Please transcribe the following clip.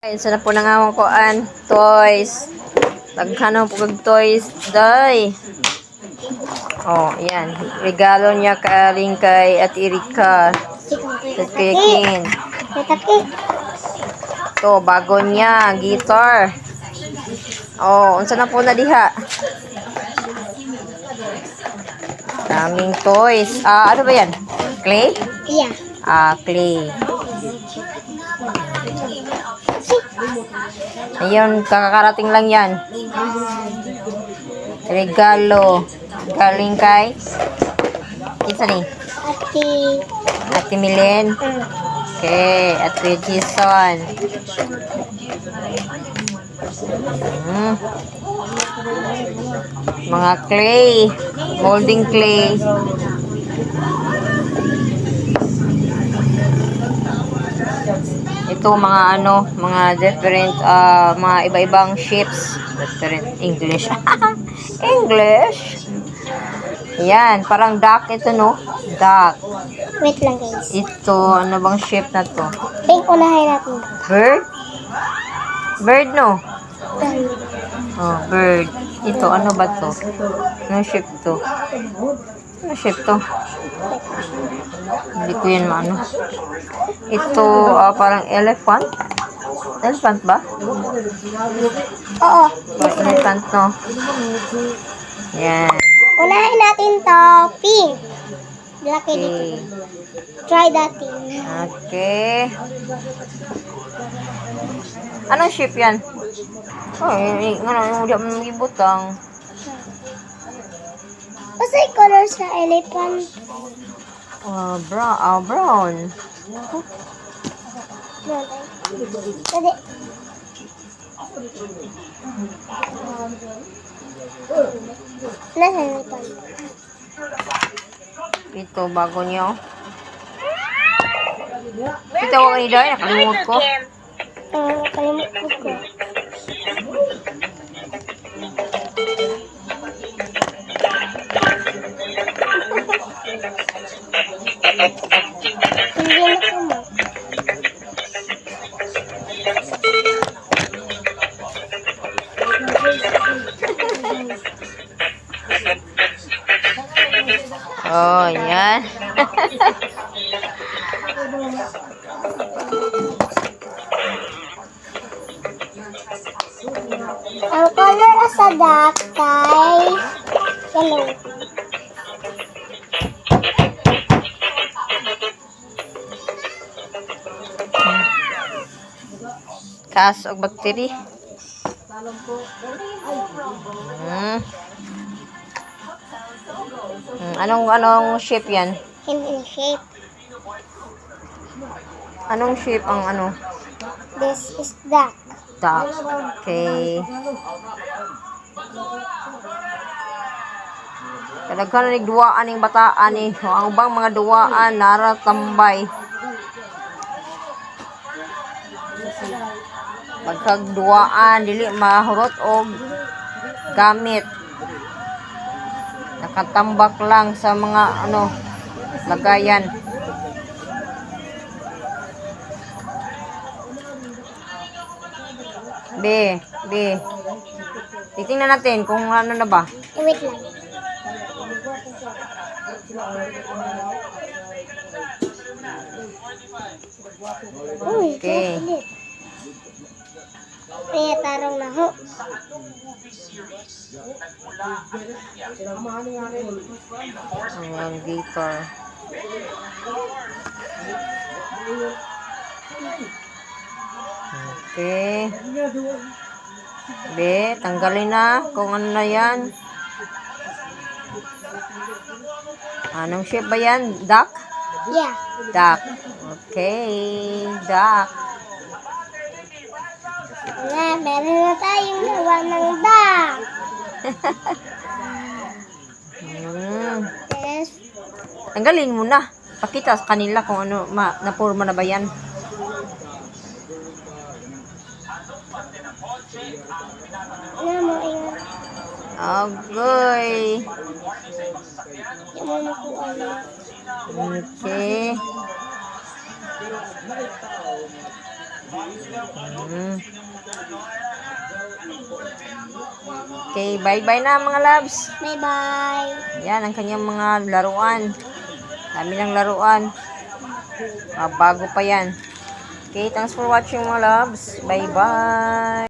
Ayun, sana po nangawang koan. Toys. Taghanong po kag toys. Day. Oh, yan. Regalo niya kaling kay at Erika. Sa kay King. Nataki. To, bago niya. Guitar. Oh, unsa na po na diha? Daming toys. Ah, ano ba yan? Clay? Iya. Ah, clay. Ayun, kakakarating lang yan. Regalo. Galing kay? Kinsa ni? Ati. Ate Milen. Mm. Okay, at Kuya Jason. Hmm. Mga clay. Molding clay. Ito mga ano, mga different, ah, mga iba-ibang shapes. Different English. English. Yan, parang duck ito no. Duck. Wait lang guys. Ito, ano bang shape na to? Pink unahin natin. Bird? Bird no? Oh, bird. Ito, ano ba to? Ano shape to? Ano shape to? Hindi ko yan maano. Ito, ah, parang elephant? Elephant ba? Oo. Parang elephant, no? Yan. Unahin natin to. Pink. Dito. Okay. Try that thing. Okay. Anong shape yan? Oh, eh, ano, yung udah magibutang. Basta yung color sa elephant. Ah, brown. Ah, brown. Ay. Pwede. Nasa elephant? Ito, bago niyo. Ito ako kanina, nakalimut ko. Uh, kalimutan ko. Oh, yan. Ang color sa duck kay yellow. Kaas og battery. Hmm. Hmm, Anong anong shape yan? Hindi shape. Anong shape ang ano? This is duck. Duck. Okay. Kadaghan na duwaan ning bataan ni. Ang bang mga duwaan nara tambay. Pagkag duwaan dili mahurot og gamit. Nakatambak lang sa mga ano lagayan. B, B. Titingnan natin kung ano na ba. Eh, wait lang. Okay. Kaya tarong na ho. Ayan, guitar. Okay. B, tanggalin na kung ano na yan. Anong shape ba yan? Duck? Yeah. Duck. Okay, duck. Na, meron na tayong gawa ng duck. Hmm. Yes. Tanggalin mo na. Pakita sa kanila kung ano, ma, napurma na ba yan. Agoy. Okay. Mm. Okay, bye-bye na mga loves. Bye-bye. Yan ang kanyang mga laruan. Dami ng laruan. Ah, bago pa yan. Okay, thanks for watching mga loves. Bye-bye.